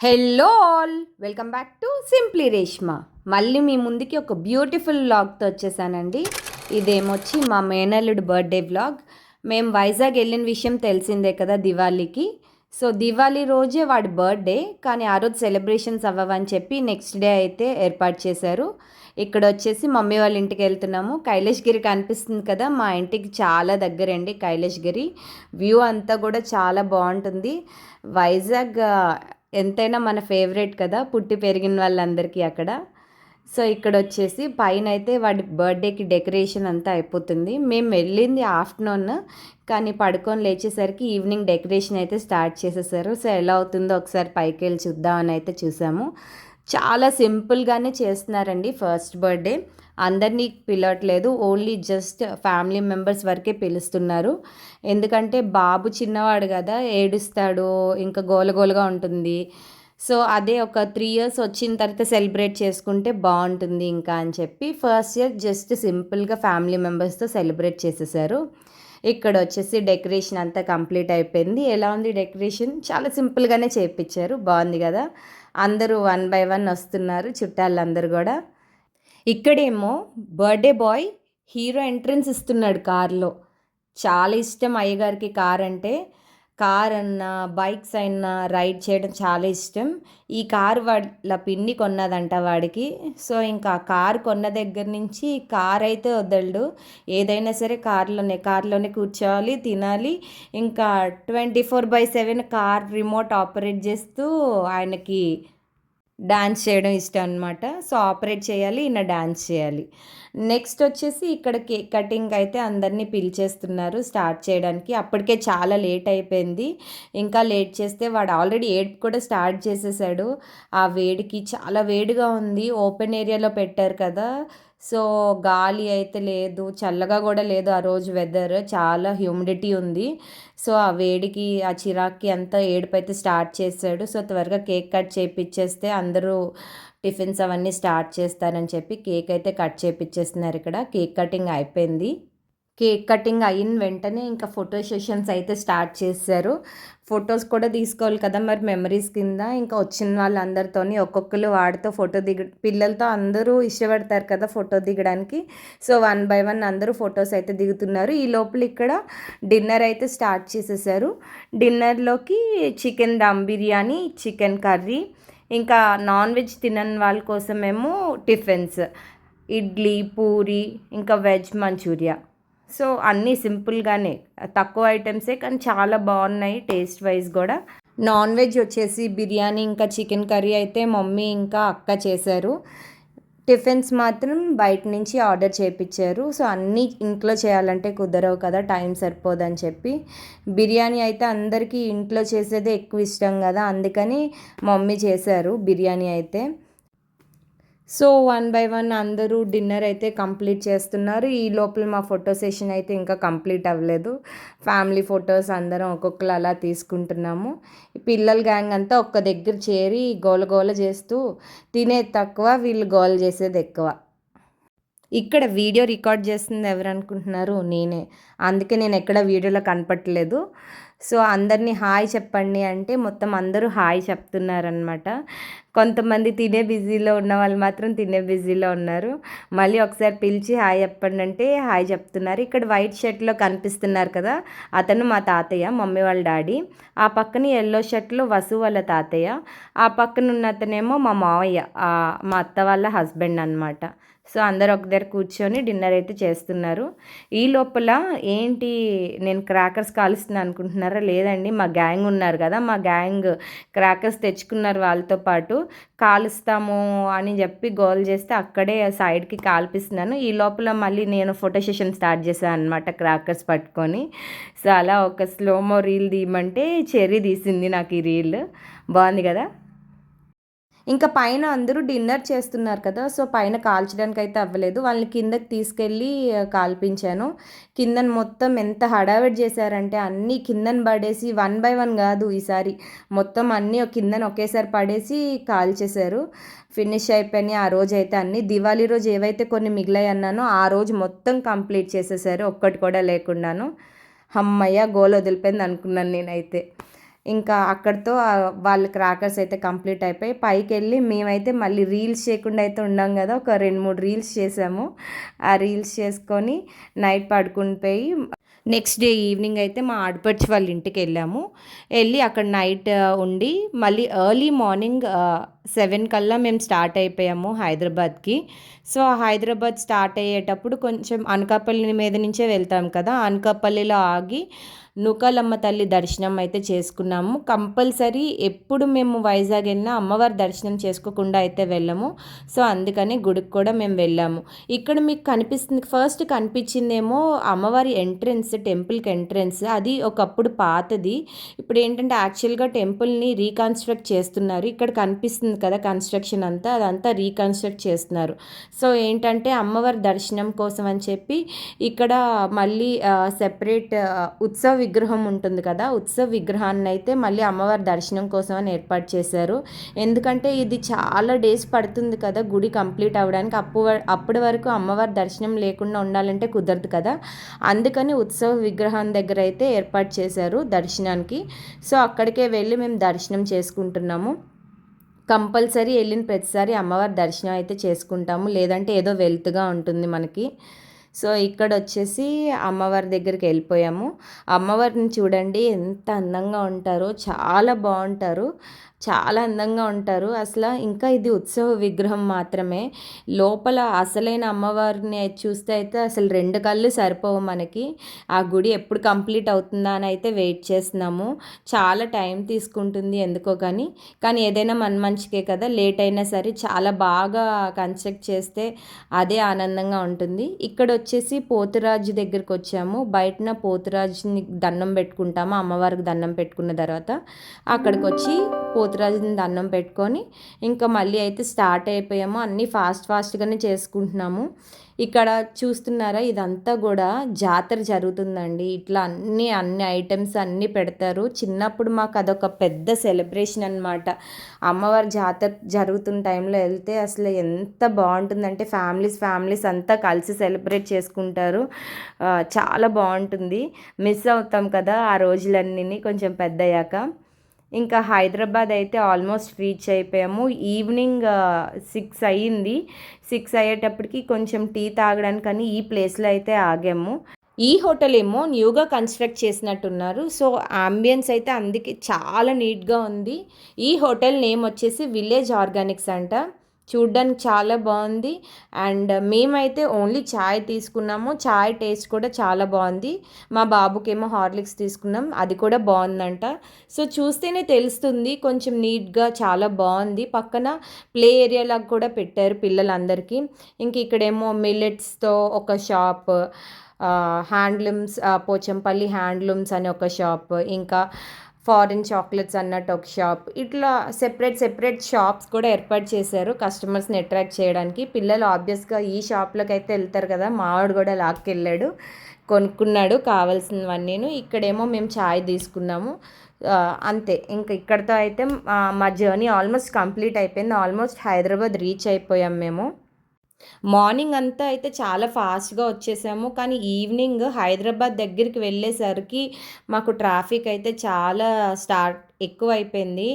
hello all welcome back to simply Reshma మళ్ళీ మీ ముందుకి ఒక బ్యూటిఫుల్ వ్లాగ్తో వచ్చేసానండి. ఇదేమొచ్చి మా మేనల్లుడు బర్త్డే వ్లాగ్. మేము వైజాగ్ వెళ్ళిన విషయం తెలిసిందే కదా దివాళీకి. సో దివాళీ రోజే వాడి బర్త్డే కానీ ఆ రోజు సెలబ్రేషన్స్ అవ్వవని చెప్పి నెక్స్ట్ డే అయితే ఏర్పాటు చేశారు. ఇక్కడ వచ్చేసి మమ్మీ వాళ్ళ ఇంటికి వెళ్తున్నాము. కైలాష్గిరి కనిపిస్తుంది కదా మా ఇంటికి చాలా దగ్గరండి కైలాష్గిరి వ్యూ అంతా కూడా చాలా బాగుంటుంది. వైజాగ్ ఎంతైనా మన ఫేవరెట్ కదా పుట్టి పెరిగిన వాళ్ళందరికీ అక్కడ. సో ఇక్కడ వచ్చేసి పైన అయితే వాడి బర్త్డేకి డెకరేషన్ అంతా అయిపోతుంది. మేము వెళ్ళింది ఆఫ్టర్నూన్ కానీ పడుకొని లేచేసరికి ఈవినింగ్ డెకరేషన్ అయితే స్టార్ట్ చేసేసారు. సో ఎలా అవుతుందో ఒకసారి పైకి వెళ్ళి చూద్దామని అయితే చూసాము. చాలా సింపుల్గానే చేస్తున్నారండి ఫస్ట్ బర్త్డే. అందరినీ పిలవట్లేదు ఓన్లీ జస్ట్ ఫ్యామిలీ మెంబర్స్ వరకే పిలుస్తున్నారు. ఎందుకంటే బాబు చిన్నవాడు కదా ఏడుస్తాడు ఇంకా గోలగోలుగా ఉంటుంది. సో అదే ఒక త్రీ ఇయర్స్ వచ్చిన తర్వాత సెలబ్రేట్ చేసుకుంటే బాగుంటుంది ఇంకా అని చెప్పి ఫస్ట్ ఇయర్ జస్ట్ సింపుల్గా ఫ్యామిలీ మెంబర్స్తో సెలబ్రేట్ చేసేసారు. ఇక్కడ వచ్చేసి డెకరేషన్ అంతా కంప్లీట్ అయిపోయింది. ఎలా ఉంది డెకరేషన్? చాలా సింపుల్గానే చేయించారు బాగుంది కదా? అందరూ వన్ బై వన్ వస్తున్నారు చుట్టాలందరూ కూడా. ఇక్కడేమో బర్త్డే బాయ్ హీరో ఎంట్రన్స్ ఇస్తున్నాడు కార్లో. చాలా ఇష్టం అయ్యగారికి కార్ అంటే కార్ అన్నా బైక్స్ అయినా రైడ్ చేయడం చాలా ఇష్టం. ఈ కార్ వాళ్ళ పిన్ని కొన్నదంట వాడికి. సో ఇంకా కార్ కొన్న దగ్గర నుంచి కార్ అయితే వదలడు. ఏదైనా సరే కార్లోనే కార్లోనే కూర్చోవాలి తినాలి. ఇంకా twenty four by seven car remote operate చేస్తూ ఆయనకి డాన్స్ చేయడం ఇష్టం అనమాట సో ఆపరేట్ చేయాలి ఈయన డాన్స్ చేయాలి. నెక్స్ట్ వచ్చేసి ఇక్కడ కేక్ కటింగ్ అయితే అందరినీ పిలిచేస్తున్నారు స్టార్ట్ చేయడానికి. అప్పటికే చాలా లేట్ అయిపోయింది. ఇంకా లేట్ చేస్తే వాడు ఆల్రెడీ ఏడుపు కూడా స్టార్ట్ చేసేసాడు. ఆ వేడికి చాలా వేడిగా ఉంది. ఓపెన్ ఏరియాలో పెట్టారు కదా. సో గాలి అయితే లేదు చల్లగా కూడా లేదు ఆ రోజు వెదర్ చాలా హ్యూమిడిటీ ఉంది. సో ఆ వేడికి ఆ చిరాక్కి అంతా ఏడుపు అయితే స్టార్ట్ చేశాడు. సో త్వరగా కేక్ కట్ చేపిచ్చేస్తే అందరూ టిఫిన్స్ అవన్నీ స్టార్ట్ చేస్తారని చెప్పి కేక్ అయితే కట్ చేపిచ్చేస్తున్నారు ఇక్కడ. కేక్ కటింగ్ అయిపోయింది. కేక్ కటింగ్ అయిన వెంటనే ఇంకా ఫోటో సెషన్స్ అయితే స్టార్ట్ చేశారు. ఫొటోస్ కూడా తీసుకోవాలి కదా మరి మెమరీస్ కింద. ఇంకా వచ్చిన వాళ్ళందరితో ఒక్కొక్కరు వాడితో ఫోటో దిగ పిల్లలతో అందరూ ఇష్టపడతారు కదా ఫోటో దిగడానికి. సో వన్ బై వన్ అందరూ ఫొటోస్ అయితే దిగుతున్నారు. ఈ లోపల ఇక్కడ డిన్నర్ అయితే స్టార్ట్ చేసేసారు. డిన్నర్లోకి chicken dum biryani chicken curry ఇంకా నాన్ వెజ్ తినని వాళ్ళ కోసమేమో టిఫిన్స్. ఇడ్లీ పూరి ఇంకా వెజ్ మంచూరియా. సో అన్నీ సింపుల్గానే తక్కువ ఐటమ్సే కానీ చాలా బాగున్నాయి టేస్ట్ వైజ్ కూడా. నాన్ వెజ్ వచ్చేసి బిర్యానీ ఇంకా చికెన్ కర్రీ అయితే మమ్మీ ఇంకా అక్క చేశారు. టిఫిన్స్ మాత్రం బయట నుంచి ఆర్డర్ చేయించారు సో అన్నీ ఇంట్లో చేయాలంటే కుదరవు కదా టైం సరిపోదని చెప్పి. బిర్యానీ అయితే అందరికీ ఇంట్లో చేసేదే ఎక్కువ ఇష్టం కదా అందుకని మమ్మీ చేశారు బిర్యానీ అయితే. సో వన్ బై వన్ అందరూ డిన్నర్ అయితే కంప్లీట్ చేస్తున్నారు. ఈ లోపల మా ఫోటో సెషన్ అయితే ఇంకా కంప్లీట్ అవ్వలేదు. ఫ్యామిలీ ఫొటోస్ అందరం ఒక్కొక్కరు అలా తీసుకుంటున్నాము పిల్లల గ్యాంగ్ అంతా ఒక్క దగ్గర చేరి గోల గోల చేస్తూ తినేది తక్కువ వీళ్ళు గోల చేసేది ఎక్కువ. ఇక్కడ వీడియో రికార్డ్ చేస్తుంది ఎవరు అనుకుంటున్నారు? నేనే. అందుకే నేను ఎక్కడ వీడియోలో కనపట్లేదు సో అందరినీ హాయ్ చెప్పండి అంటే మొత్తం అందరూ హాయ్ చెప్తున్నారనమాట కొంతమంది తినే బిజీలో ఉన్న వాళ్ళు మాత్రం తినే బిజీలో ఉన్నారు. మళ్ళీ ఒకసారి పిలిచి హాయ్ చెప్పండి అంటే హాయ్ చెప్తున్నారు. ఇక్కడ వైట్ షర్ట్లో కనిపిస్తున్నారు కదా అతను మా తాతయ్య మమ్మీ వాళ్ళ డాడీ. ఆ పక్కన ఎల్లో షర్ట్లో వసు వాళ్ళ తాతయ్య. ఆ పక్కన ఉన్న అతనేమో మా మావయ్య మా అత్త వాళ్ళ హస్బెండ్ అనమాట సో అందరు ఒక దగ్గర కూర్చొని డిన్నర్ అయితే చేస్తున్నారు. ఈ లోపల ఏంటి నేను క్రాకర్స్ కాలుస్తున్నాను అనుకుంటున్నారా? లేదండి మా గ్యాంగ్ ఉన్నారు కదా మా గ్యాంగ్ క్రాకర్స్ తెచ్చుకున్నారు వాళ్ళతో పాటు. కాలుస్తాము అని చెప్పి గోల్ చేస్తే అక్కడే సైడ్కి కాల్పిస్తున్నాను. ఈ లోపల మళ్ళీ నేను ఫోటో సెషన్ స్టార్ట్ చేశాను అనమాట క్రాకర్స్ పట్టుకొని. సో అలా ఒక స్లోమో రీల్ తీయమంటే చెర్రీ తీసింది నాకు ఈ రీల్. బాగుంది కదా? ఇంకా పైన అందరూ డిన్నర్ చేస్తున్నారు కదా సో పైన కాల్చడానికి అయితే అవ్వలేదు. వాళ్ళని కిందకి తీసుకెళ్ళి కాల్పించాను. కిందన మొత్తం ఎంత హడావిడి చేశారంటే అన్నీ కిందన పడేసి వన్ బై వన్ కాదు ఈసారి మొత్తం అన్నీ కిందన ఒకేసారి పడేసి కాల్చేశారు. ఫినిష్ అయిపోయినాయి ఆ రోజు అయితే అన్నీ. దివాళీ రోజు ఏవైతే కొన్ని మిగిలాయి అన్నానో ఆ రోజు మొత్తం కంప్లీట్ చేసేసారు. ఒక్కటి కూడా లేకుండాను. అమ్మయ్య గోల్ వదిలిపోయింది అనుకున్నాను నేనైతే. ఇంకా అక్కడితో వాళ్ళ క్రాకర్స్ అయితే కంప్లీట్ అయిపోయి పైకి వెళ్ళి మేమైతే మళ్ళీ రీల్స్ చేయకుండా అయితే ఉండాం కదా ఒక రెండు మూడు రీల్స్ చేసాము. ఆ రీల్స్ చేసుకొని నైట్ పడుకుని పోయి నెక్స్ట్ డే ఈవినింగ్ అయితే మా ఆడపడిచి వాళ్ళ ఇంటికి వెళ్ళాము. వెళ్ళి అక్కడ నైట్ ఉండి మళ్ళీ ఎర్లీ మార్నింగ్ సెవెన్ కల్లా మేము స్టార్ట్ అయిపోయాము హైదరాబాద్కి. సో హైదరాబాద్ స్టార్ట్ అయ్యేటప్పుడు కొంచెం అనకాపల్లి మీద నుంచే వెళ్తాం కదా అనకాపల్లిలో ఆగి నూకాలమ్మ తల్లి దర్శనం అయితే చేసుకున్నాము. కంపల్సరీ ఎప్పుడు మేము వైజాగ్ వెళ్ళినా అమ్మవారి దర్శనం చేసుకోకుండా అయితే వెళ్ళము. సో అందుకని గుడికి కూడా మేము వెళ్ళాము. ఇక్కడ మీకు కనిపిస్తుంది ఫస్ట్ కనిపించిందేమో అమ్మవారి ఎంట్రన్స్ టెంపుల్కి ఎంట్రన్స్. అది ఒకప్పుడు పాతది. ఇప్పుడు ఏంటంటే యాక్చువల్గా టెంపుల్ని రీకన్స్ట్రక్ట్ చేస్తున్నారు. ఇక్కడ కనిపిస్తుంది కదా కన్స్ట్రక్షన్ అంతా అదంతా రీకన్స్ట్రక్ట్ చేస్తున్నారు. సో ఏంటంటే అమ్మవారి దర్శనం కోసం అని చెప్పి ఇక్కడ మళ్ళీ సెపరేట్ ఉత్సవ విగ్రహం ఉంటుంది కదా ఉత్సవ విగ్రహాన్ని అయితే మళ్ళీ అమ్మవారి దర్శనం కోసం అని ఏర్పాటు చేశారు. ఎందుకంటే ఇది చాలా డేస్ పడుతుంది కదా గుడి కంప్లీట్ అవ్వడానికి. అప్పు అప్పటి వరకు అమ్మవారి దర్శనం లేకుండా ఉండాలంటే కుదరదు కదా. అందుకని ఉత్సవ విగ్రహం దగ్గర అయితే ఏర్పాటు చేశారు దర్శనానికి. సో అక్కడికే వెళ్ళి మేము దర్శనం చేసుకుంటున్నాము. కంపల్సరీ వెళ్ళిన ప్రతిసారి అమ్మవారి దర్శనం అయితే చేసుకుంటాము. లేదంటే ఏదో వెల్త్గా ఉంటుంది మనకి. సో ఇక్కడ వచ్చేసి అమ్మవారి దగ్గరికి వెళ్ళిపోయాము. అమ్మవారిని చూడండి ఎంత అందంగా ఉంటారో చాలా బాగుంటారు. చాలా అందంగా ఉంటారు. అసలు ఇంకా ఇది ఉత్సవ విగ్రహం మాత్రమే. లోపల అసలైన అమ్మవారిని చూస్తే అయితే అసలు రెండు కళ్ళు సరిపోవు మనకి. ఆ గుడి ఎప్పుడు కంప్లీట్ అవుతుందా అని అయితే వెయిట్ చేస్తున్నాము. చాలా టైం తీసుకుంటుంది ఎందుకో కానీ కానీ ఏదైనా మన మంచికే కదా లేట్ అయినా సరే చాలా బాగా కన్స్ట్రక్ట్ చేస్తే అదే ఆనందంగా ఉంటుంది. ఇక్కడ వచ్చేసి పోతురాజు దగ్గరికి వచ్చాము. బయటన పోతురాజుని దండం పెట్టుకుంటాము అమ్మవారికి దండం పెట్టుకున్న తర్వాత. అక్కడికి వచ్చి పోతురాజుని దండం పెట్టుకొని ఇంకా మళ్ళీ అయితే స్టార్ట్ అయిపోయాము. అన్నీ ఫాస్ట్ ఫాస్ట్గానే చేసుకుంటున్నాము. ఇక్కడ చూస్తున్నారా ఇదంతా కూడా జాతర జరుగుతుందండి. ఇట్లా అన్ని అన్ని ఐటమ్స్ అన్నీ పెడతారు. చిన్నప్పుడు మాకు అదొక పెద్ద సెలబ్రేషన్ అనమాట అమ్మవారి జాతర జరుగుతున్న టైంలో వెళ్తే అసలు ఎంత బాగుంటుందంటే ఫ్యామిలీస్ ఫ్యామిలీస్ అంతా కలిసి సెలబ్రేట్ చేసుకుంటారు. చాలా బాగుంటుంది. మిస్ అవుతాం కదా ఆ రోజులన్నీ కొంచెం పెద్దయ్యాక. ఇంకా హైదరాబాద్ అయితే ఆల్మోస్ట్ రీచ్ అయిపోయాము. ఈవినింగ్ సిక్స్ అయ్యింది. సిక్స్ అయ్యేటప్పటికి కొంచెం టీ తాగడానికి అని ఈ ప్లేస్లో అయితే ఆగాము. ఈ హోటల్ ఏమో న్యూగా కన్స్ట్రక్ట్ చేసినట్టున్నారు. సో అంబియన్స్ అయితే అందుకే చాలా నీట్గా ఉంది. ఈ హోటల్ నేమ్ వచ్చేసి విలేజ్ ఆర్గానిక్స్ అంట. చూడ్డానికి చాలా బాగుంది. అండ్ మేమైతే ఓన్లీ చాయ్ తీసుకున్నాము. చాయ్ టేస్ట్ కూడా చాలా బాగుంది. మా బాబుకేమో హార్లిక్స్ తీసుకున్నాం. అది కూడా బాగుందంట. సో చూస్తేనే తెలుస్తుంది కొంచెం నీట్గా చాలా బాగుంది. పక్కన ప్లే ఏరియా లాగా కూడా పెట్టారు పిల్లలందరికీ. ఇంక ఇక్కడేమో మిల్లెట్స్తో ఒక షాప్ హ్యాండ్లూమ్స్ పోచంపల్లి హ్యాండ్లూమ్స్ అనే ఒక షాప్ ఇంకా ఫారిన్ చాక్లెట్స్ అన్నట్టు ఒక షాప్. ఇట్లా సెపరేట్ సెపరేట్ షాప్స్ కూడా ఏర్పాటు చేశారు కస్టమర్స్ని అట్రాక్ట్ చేయడానికి. పిల్లలు ఆబ్వియస్గా ఈ షాప్లోకి అయితే వెళ్తారు కదా మావాడు కూడా లాక్కెళ్ళాడు కొనుక్కున్నాడు కావాల్సినవన్నీను. ఇక్కడేమో మేము ఛాయ్ తీసుకున్నాము. అంతే. ఇంకా ఇక్కడితో అయితే మా జర్నీ ఆల్మోస్ట్ కంప్లీట్ అయిపోయింది. ఆల్మోస్ట్ హైదరాబాద్ రీచ్ అయిపోయాం మేము. మార్నింగ్ అంతా అయితే చాలా ఫాస్ట్గా వచ్చేసాము. కానీ ఈవినింగ్ హైదరాబాద్ దగ్గరికి వెళ్ళేసరికి మాకు ట్రాఫిక్ అయితే చాలా స్టార్ట్ ఎక్కువ అయిపోయింది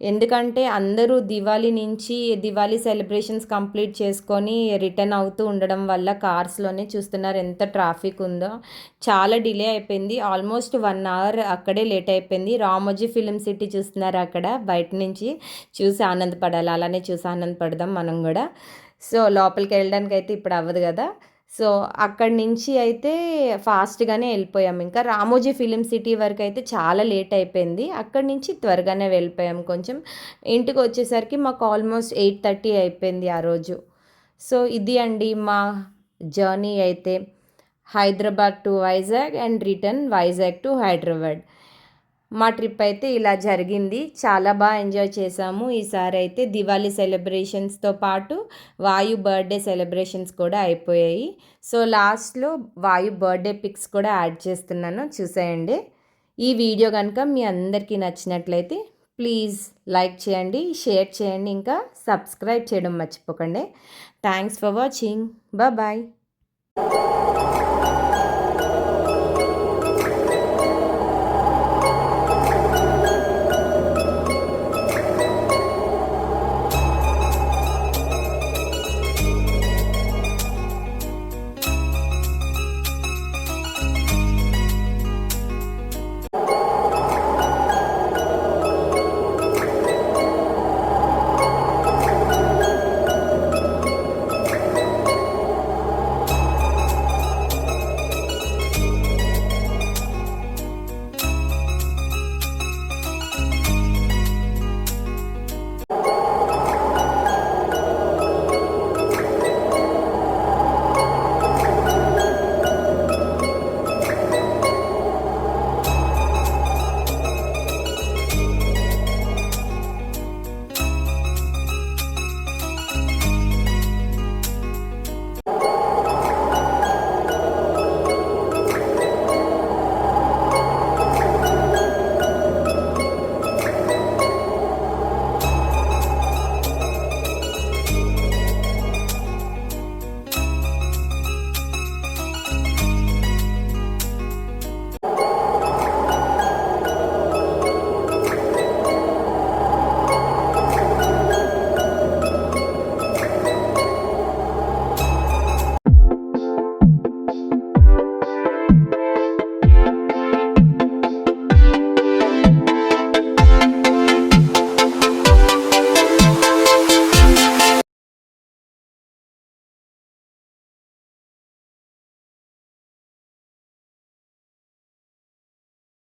ఎందుకంటే అందరూ దివాళీ నుంచి దివాళీ సెలబ్రేషన్స్ కంప్లీట్ చేసుకొని రిటర్న్ అవుతూ ఉండడం వల్ల కార్స్లోనే చూస్తున్నారు ఎంత ట్రాఫిక్ ఉందో. చాలా డిలే అయిపోయింది. ఆల్మోస్ట్ వన్ అవర్ అక్కడే లేట్ అయిపోయింది. రామోజీ ఫిలిం సిటీ చూస్తున్నారు అక్కడ. బయట నుంచి చూసి ఆనందపడాలి. అలానే చూసి ఆనందపడదాం మనం కూడా. సో లోపలికి వెళ్ళడానికి అయితే ఇప్పుడు అవ్వదు కదా. సో అక్కడి నుంచి అయితే ఫాస్ట్గానే వెళ్ళిపోయాం. ఇంకా రామోజీ ఫిలిం సిటీ వరకు అయితే చాలా లేట్ అయిపోయింది. అక్కడి నుంచి త్వరగానే వెళ్ళిపోయాం కొంచెం. ఇంటికి వచ్చేసరికి మాకు ఆల్మోస్ట్ ఎయిట్ థర్టీ అయిపోయింది ఆ రోజు. సో ఇది అండి మా జర్నీ అయితే. Hyderabad to Vizag and return Vizag to Hyderabad. మా ట్రిప్ అయితే ఇలా జరిగింది. చాలా బాగా ఎంజాయ్ చేసాము. ఈసారి అయితే దివాళీ సెలబ్రేషన్స్తో పాటు వాయు బర్త్డే సెలబ్రేషన్స్ కూడా అయిపోయాయి. సో లాస్ట్లో వాయు బర్త్డే పిక్స్ కూడా యాడ్ చేస్తున్నాను. చూసేయండి. ఈ వీడియో కనుక మీ అందరికీ నచ్చినట్లయితే ప్లీజ్ లైక్ చేయండి షేర్ చేయండి ఇంకా సబ్స్క్రైబ్ చేయడం మర్చిపోకండి. Thanks for watching bye